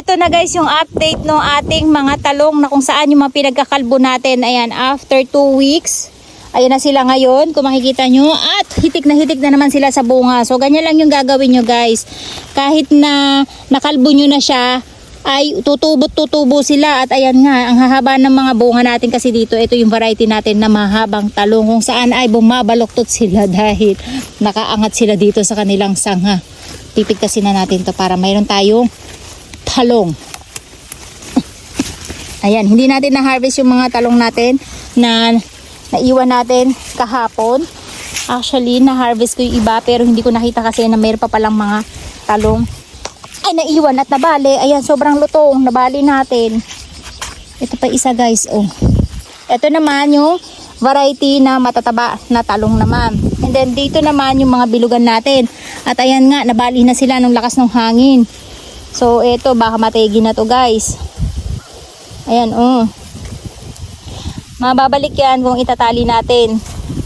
eto na guys yung update ng ating mga talong na kung saan yung mga pinagkakalbo natin. Ayan, after 2 weeks. Ayan na sila ngayon, kung makikita nyo. At hitik na hitik na naman sila sa bunga. So, ganyan lang yung gagawin nyo guys. Kahit na nakalbo nyo na siya, ay tutubot-tutubo sila. At ayan nga, ang hahaba ng mga bunga natin kasi dito, ito yung variety natin na mahabang talong. Kung saan ay bumabaloktot sila dahil nakaangat sila dito sa kanilang sangha. Pipigtasin na natin to para mayroon tayong talong. Ayan, hindi natin na-harvest yung mga talong natin na naiwan natin kahapon. Actually, na-harvest ko yung iba pero hindi ko nakita kasi na mayroon pa palang mga talong. Ay, naiwan at nabali. Ayan, sobrang lutong. Nabali natin. Ito pa isa guys, oh. Ito naman yung variety na matataba na talong naman. And then dito naman yung mga bilugan natin. At ayan nga, nabali na sila ng lakas ng hangin. So, ito, baka matigi na to guys. Ayan, oh. Mababalik yan kung itatali natin.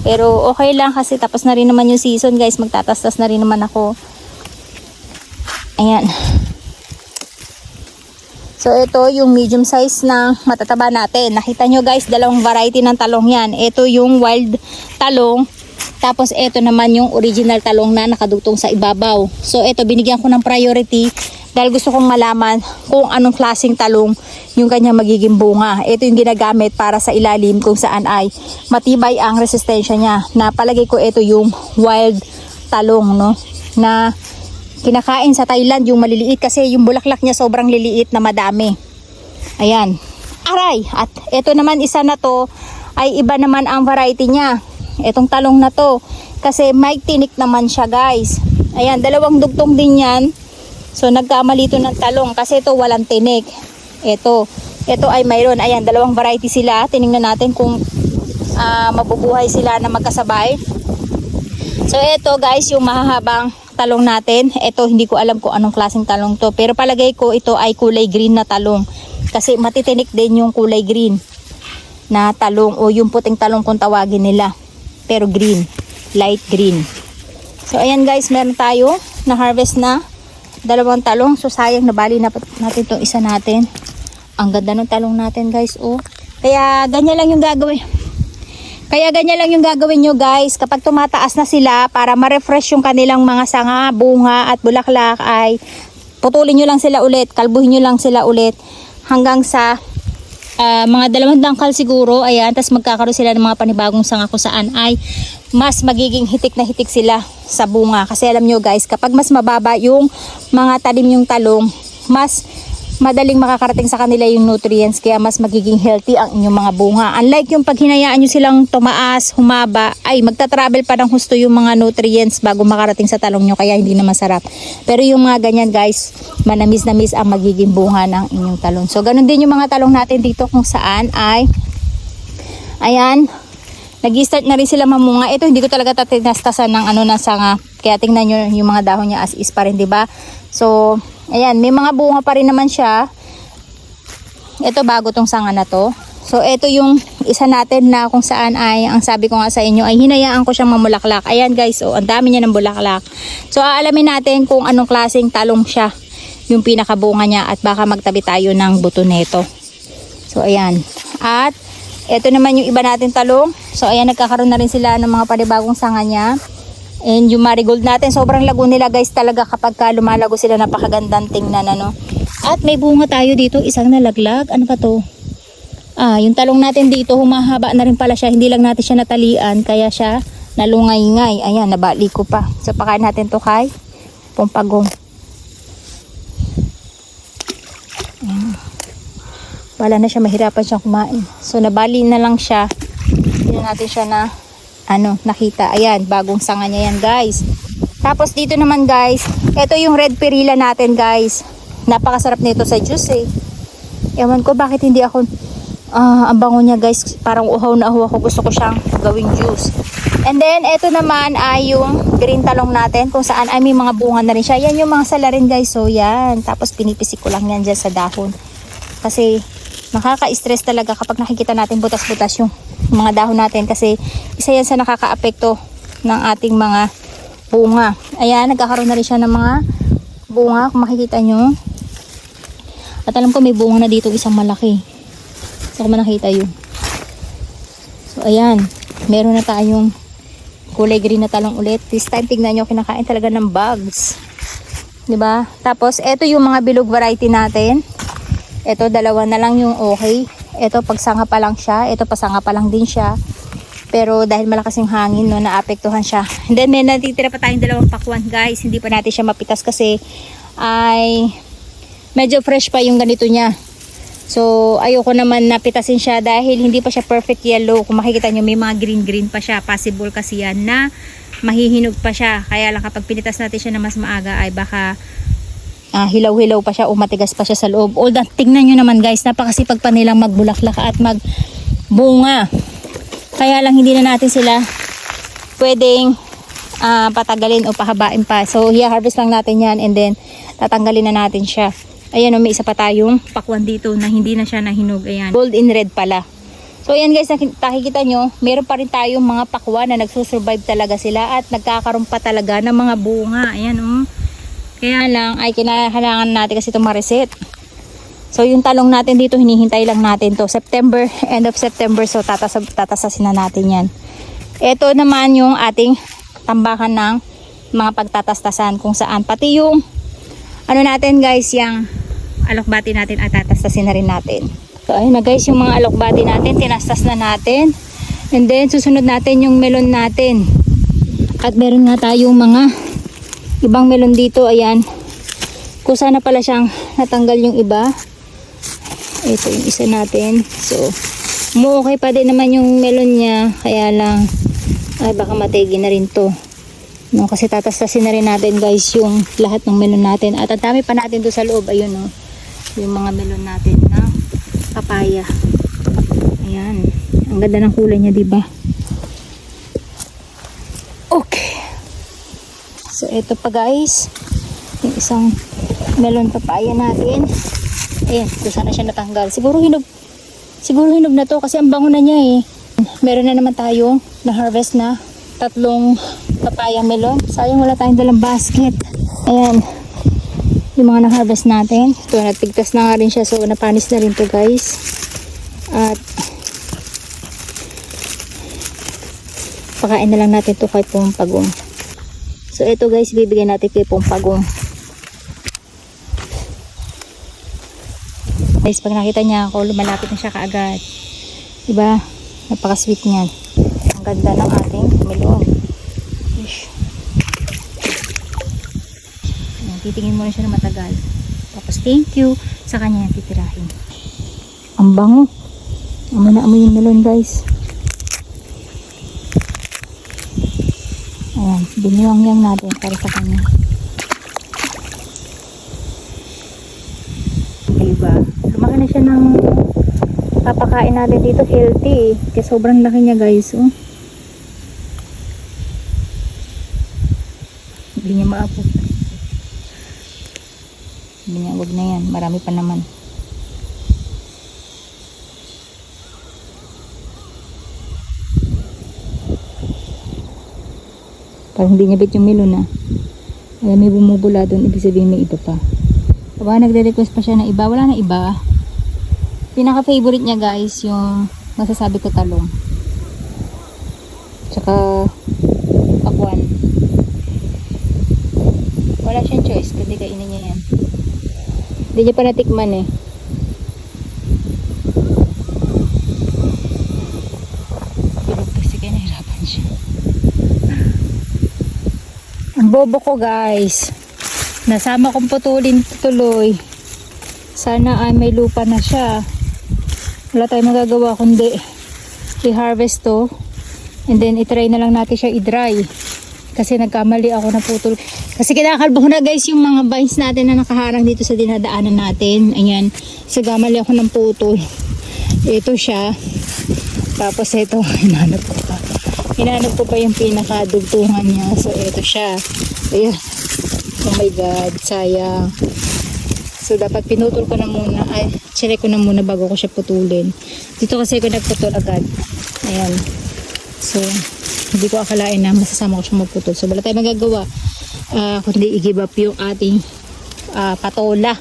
Pero okay lang kasi tapos na rin naman yung season guys. Magtatastas na rin naman ako. Ayan. So ito yung medium size na matataba natin. Nakita nyo guys, dalawang variety ng talong yan. Ito yung wild talong. Tapos ito naman yung original talong na nakadutong sa ibabaw. So ito binigyan ko ng priority dahil gusto kong malaman kung anong klaseng talong yung kanya magiging bunga. Ito yung ginagamit para sa ilalim kung saan ay matibay ang resistensya niya. Napalagay ko ito yung wild talong no na kinakain sa Thailand yung maliliit kasi yung bulaklak niya sobrang liliit na madami. Ayan. Aray! At ito naman isa na to ay iba naman ang variety niya. Itong talong na to. Kasi may tinik naman siya guys. Ayan, dalawang dugtong din yan. So nagkamali ito ng talong kasi ito walang tinik. Ito. Ito ay mayroon. Ayan, dalawang variety sila. Tiningnan natin kung ah, mabubuhay sila na magkasabay. So ito guys, yung mahahabang talong natin. Ito hindi ko alam kung anong klaseng talong to. Pero palagay ko ito ay kulay green na talong. Kasi matitinik din yung kulay green na talong o yung puting talong kung tawagin nila. Pero green. Light green. So ayan guys, meron tayo na harvest na dalawang talong. So sayang nabali na natin itong isa natin. Ang ganda ng talong natin guys. Oh. Kaya ganyan lang yung gagawin. Kaya ganyan lang yung gagawin nyo guys. Kapag tumataas na sila para ma-refresh yung kanilang mga sanga, bunga at bulaklak ay putulin nyo lang sila ulit. Kalbuhin nyo lang sila ulit hanggang sa ah, mga dalawang dangkal siguro. Ayan, tapos magkakaroon sila ng mga panibagong sanga kung saan ay mas magiging hitik na hitik sila sa bunga. Kasi alam nyo guys, kapag mas mababa yung mga talim yung talong, mas madaling makakarating sa kanila yung nutrients kaya mas magiging healthy ang inyong mga bunga. Unlike yung pag hinayaan nyo silang tumaas, humaba, ay magta-travel pa ng husto yung mga nutrients bago makarating sa talong nyo kaya hindi na masarap. Pero yung mga ganyan guys, manamis na miss ang magiging bunga ng inyong talong. So ganun din yung mga talong natin dito kung saan ay ayan, nag-start na rin sila mamunga. Ito hindi ko talaga tatinastasan ng ano na sanga. Kaya tingnan nyo yung mga dahon niya as is pa rin, di ba? So, ayan, may mga bunga pa rin naman siya. Ito bago tong sanga na to. So, ito yung isa natin na kung saan ay, ang sabi ko nga sa inyo, ay hinayaan ko siyang mamulaklak. Ayan guys, oh, ang dami niya ng bulaklak. So, aalamin natin kung anong klaseng talong siya yung pinakabunga niya at baka magtabi tayo ng buto nito. So, ayan. At, ito naman yung iba natin talong. So, ayan, nagkakaroon na rin sila ng mga panibagong sanga niya. And yung marigold natin, sobrang lago nila guys talaga kapag ka lumalago sila, napakagandang tingnan ano. At may bunga tayo dito, isang nalaglag. Ano pa to? Ah, yung talong natin dito, humahaba na rin pala siya. Hindi lang natin siya natalian, kaya siya nalungay-ngay. Ayan, nabali ko pa. So, pakain natin to kay Pumpagong. Ayan. Wala na siya, mahirapan siyang kumain. So, nabali na lang siya. Hindi na natin siya na ano, nakita. Ayan, bagong sanga niya yan, guys. Tapos dito naman, guys, ito yung red perilla natin, guys. Napakasarap nito sa juice, eh. Ewan ko bakit hindi ako ah ang bango niya, guys. Parang uhaw na uhaw ako. Gusto ko siyang gawing juice. And then, ito naman ay yung green talong natin kung saan ay may mga bunga na rin siya. Yan yung mga sala rin, guys. So, yan. Tapos, pinipisik ko lang yan dyan sa dahon. Kasi, nakaka-stress talaga kapag nakikita natin butas-butas yung mga dahon natin kasi isa yan sa nakaka-apekto ng ating mga bunga. Ayan, nagkakaroon na rin siya ng mga bunga kung makikita nyo. At alam ko may bunga na dito isang malaki. Ko man nakita yun? So ayan, meron na tayong kulay green na talong ulit. This time tignan nyo, kinakain talaga ng bugs. ba? Tapos ito yung mga bilog variety natin. Ito dalawa na lang yung okay. Ito pagsanga pa lang siya, ito pasanga pa lang din siya. Pero dahil malakas yung hangin, no, naapektuhan siya. And then may natitira pa tayong dalawang pakwan, guys. Hindi pa natin siya mapitas kasi ay medyo fresh pa yung ganito niya. So, ayoko naman napitasin siya dahil hindi pa siya perfect yellow. Kung makikita nyo, may mga green-green pa siya. Possible kasi yan na mahihinog pa siya. Kaya lang kapag pinitas natin siya na mas maaga ay baka ah, hilaw-hilaw pa siya o matigas pa siya sa loob. Although, tingnan nyo naman guys, napakasipag pa nilang magbulaklak at magbunga. Kaya lang hindi na natin sila pwedeng ah, patagalin o pahabain pa. So, i-harvest lang natin yan and then tatanggalin na natin siya. Ayan o, may isa pa tayong pakwan dito na hindi na siya nahinog. Ayan, gold in red pala. So, ayan guys, nakik- nakikita nyo, meron pa rin tayong mga pakwan na nagsusurvive talaga sila at nagkakaroon pa talaga ng mga bunga. Ayan o. Kaya lang, ay kinakailangan natin kasi itong ma-reset. So yung talong natin dito hinihintay lang natin to September, end of September so tatas tatasasin na natin yan. Ito naman yung ating tambakan ng mga pagtatastasan kung saan pati yung ano natin guys yung alokbati natin at tatastasin na rin natin. So ayun na guys yung mga alokbati natin tinastas na natin. And then susunod natin yung melon natin. At meron nga tayong mga ibang melon dito ayan. Kung sana pala siyang natanggal yung iba. Ito yung isa natin. So mo okay pa din naman yung melon niya. Kaya lang ay baka mategi na rin to. No, kasi tatastasin na rin natin guys yung lahat ng melon natin. At ang dami pa natin doon sa loob. Ayun no. Yung mga melon natin na papaya. Ayan. Ang ganda ng kulay niya diba okay so ito pa guys yung isang melon papaya natin Ayan, kung saan na siya natanggal. Siguro hinog, siguro hinog na to kasi ang bango na niya eh. Meron na naman tayong na-harvest na tatlong papaya melon. Sayang wala tayong dalang basket. Ayan, yung mga na-harvest natin. Ito, nagpigtas na nga rin siya so napanis na rin to guys. At pakain na lang natin to kay Pumpagong. So ito guys, bibigyan natin kay Pumpagong. Guys, pag nakita niya ako, lumalapit na siya kaagad. Diba? Napaka-sweet niyan. Ang ganda ng ating melon. Titingin mo na siya na matagal. Tapos, thank you sa kanya yung titirahin. Ang bango. Amoy na amoy yung melon, guys. Ayan, biniwang yang natin para sa kanya. Diba? Lumaki na siya ng papakain natin dito healthy eh. Kaya sobrang laki niya guys. Oh. Hindi niya maabot. Hindi niya, wag na yan. Marami pa naman. Parang hindi niya bit yung melon ah. Ayan, may bumubula doon. Ibig sabihin may iba pa. Aba, nagre-request pa siya ng iba. Wala na iba. Pinaka-favorite niya guys, yung masasabi ko talong. Tsaka, pakwan. Wala siyang choice, kundi kainin niya yan. Hindi niya pa natikman eh. Kaya nahirapan siya. Ang bobo ko guys. Nasama kong putulin tuloy. Sana ay may lupa na siya. Wala tayong magagawa kundi i-harvest to. And then itry na lang natin siya i-dry. Kasi nagkamali ako na putol. Kasi kinakalbo na guys yung mga vines natin na nakaharang dito sa dinadaanan natin. Ayan. So gamali ako ng putol. Ito siya. Tapos ito, hinanap ko pa. Hinanap ko pa yung pinakadugtungan niya. So ito siya. Ayan. Oh my God, sayang. So, dapat pinutol ko na muna. Ay, chinek ko na muna bago ko siya putulin. Dito kasi ako nagputol agad. Ayan. So, hindi ko akalain na masasama ko siya magputol. So, wala tayong magagawa. ah kundi i-give up yung ating ah, patola.